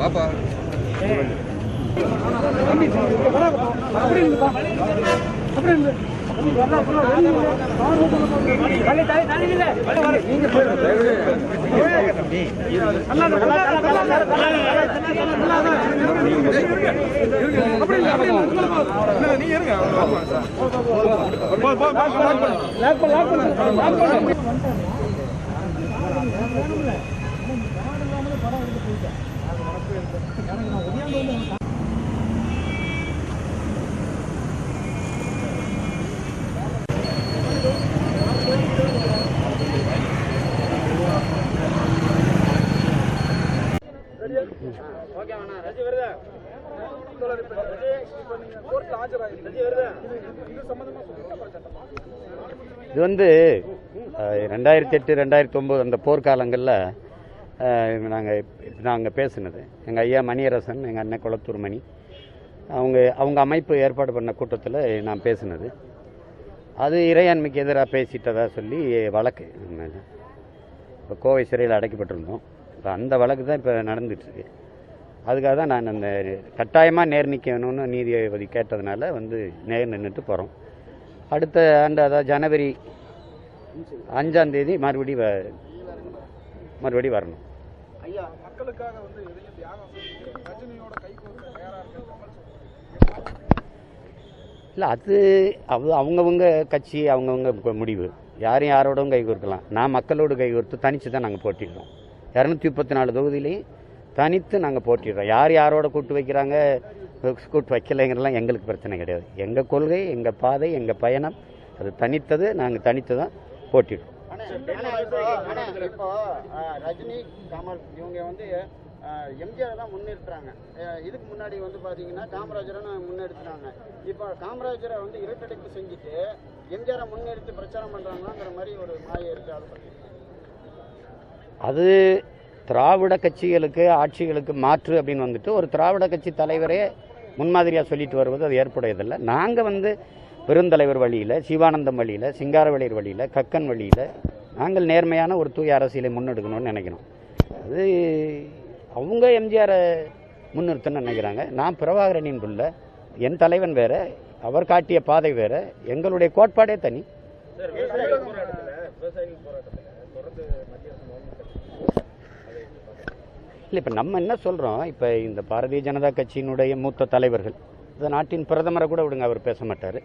பாப்பா அப்படி அப்படி இருந்துப்பா அப்படி இருந்து இது வந்து ரெண்டாயிரத்தி எட்டு ரெண்டாயிரத்தி ஒம்பது அந்த போர்க்காலங்களில் நாங்கள் நாங்கள் பேசினது. எங்கள் ஐயா மணியரசன் எங்கள் அண்ணன் குளத்தூர் மணி அவங்க அவங்க அமைப்பு ஏற்பாடு பண்ண கூட்டத்தில் நான் பேசினது. அது இறையாண்மைக்கு எதிராக பேசிட்டதா சொல்லி வழக்கு இப்போ கோவை சிறையில் அடைக்கப்பட்டிருந்தோம். இப்போ அந்த வழக்கு தான் இப்போ நடந்துட்டுருக்கு அதுக்காக தான் நான் அந்த கட்டாயமாக நேர் நிற்கணும்னு நீதிபதி கேட்டதுனால வந்து நேர் நின்றுட்டு போகிறோம் அடுத்த ஆண்டு அதாவது ஜனவரி அஞ்சாம் தேதி மறுபடி வ மறுபடி வரணும். இல்லை அது அது அவங்கவுங்க கட்சி அவங்கவுங்க முடிவு. யாரும் யாரோடவும் கை கோர்க்கலாம் நான் மக்களோடு கை கோர்த்து தனித்து தான் நாங்கள் போட்டிடுறோம் இரநூத்தி முப்பத்தி நாலு தொகுதியிலையும் தனித்து நாங்கள் போட்டிடுறோம். யார் யாரோட கூட்டு வைக்கிறாங்க கூட்டு வைக்கலைங்கிறலாம் எங்களுக்கு பிரச்சனை கிடையாது. எங்கள் கொள்கை எங்கள் பாதை எங்கள் பயணம் அது தனித்தது நாங்கள் தனித்து தான் போட்டிடுறோம் ரஜினி கமல் இவங்க வந்து எம்ஜிஆர் தான் முன்னிறுத்துறாங்க. இதுக்கு முன்னாடி வந்து பாத்தீங்கன்னா காமராஜரை முன்னெடுத்துறாங்க இப்போ காமராஜரை வந்து இருட்டடிப்பு செஞ்சுட்டு எம்ஜிஆரை முன்னிறுத்தி பிரச்சாரம் பண்றாங்களாங்கிற மாதிரி ஒரு மாயை இருக்கு அது திராவிட கட்சிகளுக்கு ஆட்சிகளுக்கு மாற்று அப்படின்னு வந்துட்டு ஒரு திராவிட கட்சி தலைவரே முன்மாதிரியாக சொல்லிட்டு வருவது அது ஏற்புடையதில்லை. நாங்கள் வந்து பெருந்தலைவர் வழியில் சிவானந்தம் வழியில் சிங்காரவழியர் வழியில் கக்கன் வழியில் நாங்கள் நேர்மையான ஒரு தூய அரசியலை முன்னெடுக்கணும்னு நினைக்கிறோம். அது அவங்க எம்ஜிஆரை முன்னிறுத்தணும்னு நினைக்கிறாங்க. நான் பிரபாகரனின் புள்ள என் தலைவன் வேற அவர் காட்டிய பாதை வேற எங்களுடைய கோட்பாடே தனி. இல்லை இப்போ நம்ம என்ன சொல்கிறோம் இப்போ இந்த பாரதிய ஜனதா கட்சியினுடைய மூத்த தலைவர்கள் இந்த நாட்டின் பிரதமரை கூட விடுங்க அவர் பேச மாட்டார்.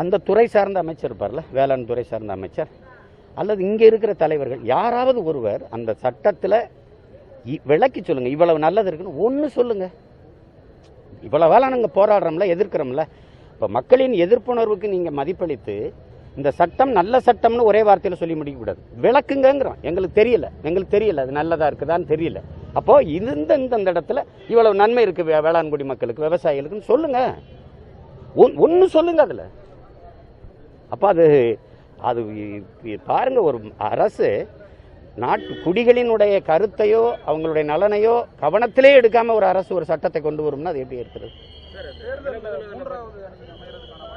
அந்த துறை சார்ந்த அமைச்சர் இருப்பார்ல வேளாண் துறை சார்ந்த அமைச்சர் அல்லது இங்கே இருக்கிற தலைவர்கள் யாராவது ஒருவர் அந்த சட்டத்தில் விளக்கி சொல்லுங்கள் இவ்வளவு நல்லது இருக்குன்னு ஒன்று சொல்லுங்கள் இவ்வளோ வேலை நாங்கள் போராடுறோம்ல எதிர்க்கிறோம்ல இப்போ மக்களின் எதிர்ப்புணர்வுக்கு நீங்கள் மதிப்பளித்து இந்த சட்டம் நல்ல சட்டம்னு ஒரே வார்த்தையில் சொல்லி முடிக்கக்கூடாது. விளக்குங்கங்கிறோம். எங்களுக்கு தெரியல எங்களுக்கு தெரியல அது நல்லதாக இருக்குதான்னு தெரியல. அப்போ இது இந்த இந்த இடத்துல இவ்வளவு நன்மை இருக்கு வே- வேளாண்குடி மக்களுக்கு விவசாயிகளுக்குன்னு சொல்லுங்க. ஒன்று சொல்லுங்க அதில். அப்போ அது அது பாருங்க ஒரு அரசு நாட்டு குடிகளினுடைய கருத்தையோ அவங்களுடைய நலனையோ கவனத்திலே எடுக்காம ஒரு அரசு ஒரு சட்டத்தை கொண்டு வரும்னா அது எப்படி இருக்கிறது? மூன்றாவது அணி அமையறதுக்கான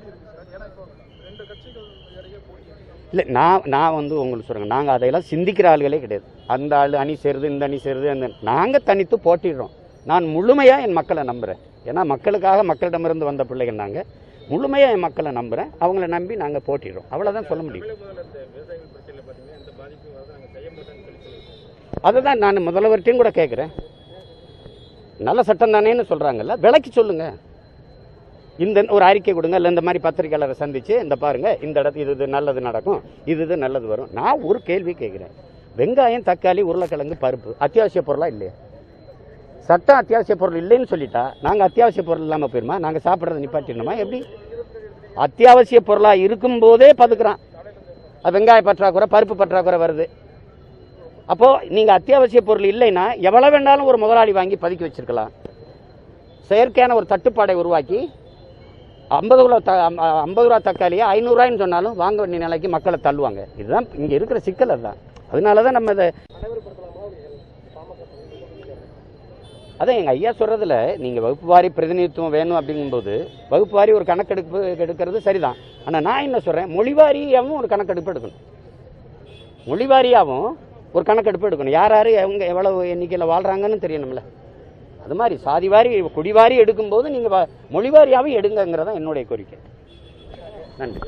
இருக்கு சார். ஏன்னா இப்போ ரெண்டு கட்சிகள் இடையே போட்டி இல்லை நான் நான் வந்து உங்களுக்கு சொல்கிறேன் நாங்கள் அதையெல்லாம் சிந்திக்கிற ஆளுகளே கிடையாது. அந்த ஆள் அணி சேருது இந்த அணி சேருது அந்த நாங்கள் தனித்து போட்டிடுறோம். நான் முழுமையாக என் மக்களை நம்புகிறேன் ஏன்னா மக்களுக்காக மக்களிடமிருந்து வந்த பிள்ளைகள் நாங்கள் முழுமையாக என் மக்களை நம்புகிறேன் அவங்கள நம்பி நாங்கள் போட்டிடுறோம். அவ்வளோதான் சொல்ல முடியும். அதை தான் நான் முதல்வர்கிட்டையும் கூட கேட்குறேன். நல்ல சட்டம் தானேன்னு சொல்கிறாங்கல்ல விலைக்கு சொல்லுங்கள் இந்த ஒரு அறிக்கை கொடுங்க இல்லை இந்த மாதிரி பத்திரிகையாளரை சந்திச்சு இந்த பாருங்க இந்த இடத்து இது இது நல்லது நடக்கும் இது இது நல்லது வரும். நான் ஒரு கேள்வி கேட்குறேன். வெங்காயம் தக்காளி உருளைக்கிழங்கு பருப்பு அத்தியாவசிய பொருளாக இல்லையா? சட்டம் அத்தியாவசிய பொருள் இல்லைன்னு சொல்லிட்டா நாங்கள் அத்தியாவசிய பொருள் இல்லாமல் போயிருமா? நாங்கள் சாப்பிட்றத நிப்பாட்டிடணுமா? எப்படி? அத்தியாவசிய பொருளாக இருக்கும்போதே பதுக்குறான். அது வெங்காய பற்றாக்குறை பருப்பு பற்றாக்குறை வருது. அப்போது நீங்கள் அத்தியாவசிய பொருள் இல்லைன்னா எவ்வளோ வேணாலும் ஒரு முதலாளி வாங்கி பதுக்கி வச்சிருக்கலாம். செயற்கையான ஒரு தட்டுப்பாடை உருவாக்கி ஐம்பது கிலோ த ஐம்பது ரூபா தக்காளியை ஐநூறுரூவாயின்னு சொன்னாலும் வாங்க வேண்டிய நிலைக்கு மக்களை தள்ளுவாங்க. இதுதான் இங்கே இருக்கிற சிக்கல் அதுதான். அதனால தான் நம்ம இதை அதான் எங்கள் ஐயா சொல்கிறதுல நீங்கள் வகுப்பு வாரி பிரதிநிதித்துவம் வேணும் அப்படிங்கும்போது வகுப்பு வாரி ஒரு கணக்கெடுப்பு எடுக்கிறது சரிதான். ஆனால் நான் என்ன சொல்கிறேன் மொழிவாரியாகவும் ஒரு கணக்கெடுப்பு எடுக்கணும். மொழிவாரியாகவும் ஒரு கணக்கெடுப்பு எடுக்கணும். யார் யார் அவங்க எவ்வளவு எண்ணிக்கையில் வாழ்கிறாங்கன்னு தெரியணும்ல. அது மாதிரி சாதிவாரி குடிவாரி எடுக்கும்போது நீங்கள் மொழிவாரியாகவும் எடுங்கங்கிறதான் என்னுடைய கோரிக்கை. நன்றி.